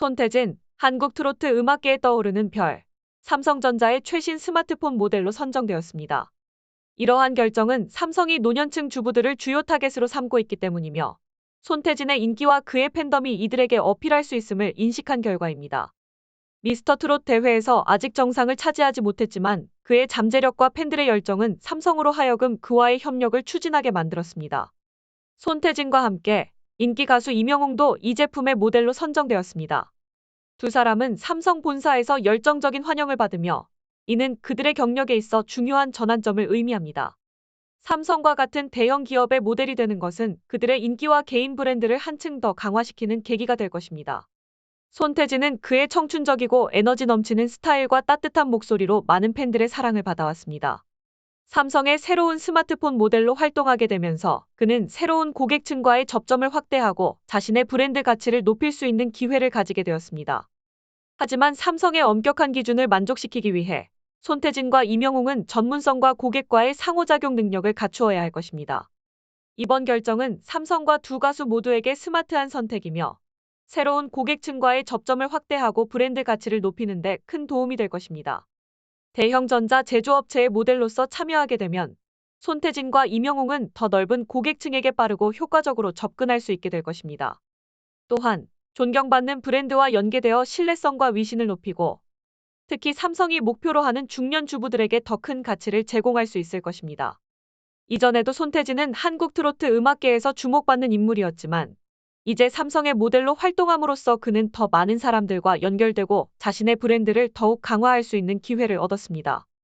손태진, 한국 트로트 음악계에 떠오르는 별, 삼성전자의 최신 스마트폰 모델로 선정되었습니다. 이러한 결정은 삼성이 노년층 주부들을 주요 타겟으로 삼고 있기 때문이며 손태진의 인기와 그의 팬덤이 이들에게 어필할 수 있음을 인식한 결과입니다. 미스터 트롯 대회에서 아직 정상을 차지하지 못했지만 그의 잠재력과 팬들의 열정은 삼성으로 하여금 그와의 협력을 추진하게 만들었습니다. 손태진과 함께 인기 가수 이명웅도 이 제품의 모델로 선정되었습니다. 두 사람은 삼성 본사에서 열정적인 환영을 받으며 이는 그들의 경력에 있어 중요한 전환점을 의미합니다. 삼성과 같은 대형 기업의 모델이 되는 것은 그들의 인기와 개인 브랜드를 한층 더 강화시키는 계기가 될 것입니다. 손태진은 그의 청춘적이고 에너지 넘치는 스타일과 따뜻한 목소리로 많은 팬들의 사랑을 받아왔습니다. 삼성의 새로운 스마트폰 모델로 활동하게 되면서 그는 새로운 고객층과의 접점을 확대하고 자신의 브랜드 가치를 높일 수 있는 기회를 가지게 되었습니다. 하지만 삼성의 엄격한 기준을 만족시키기 위해 손태진과 이명웅은 전문성과 고객과의 상호작용 능력을 갖추어야 할 것입니다. 이번 결정은 삼성과 두 가수 모두에게 스마트한 선택이며 새로운 고객층과의 접점을 확대하고 브랜드 가치를 높이는 데 큰 도움이 될 것입니다. 대형 전자 제조업체의 모델로서 참여하게 되면 손태진과 이명웅은 더 넓은 고객층에게 빠르고 효과적으로 접근할 수 있게 될 것입니다. 또한 존경받는 브랜드와 연계되어 신뢰성과 위신을 높이고 특히 삼성이 목표로 하는 중년 주부들에게 더 큰 가치를 제공할 수 있을 것입니다. 이전에도 손태진은 한국 트로트 음악계에서 주목받는 인물이었지만 이제 삼성의 모델로 활동함으로써 그는 더 많은 사람들과 연결되고 자신의 브랜드를 더욱 강화할 수 있는 기회를 얻었습니다.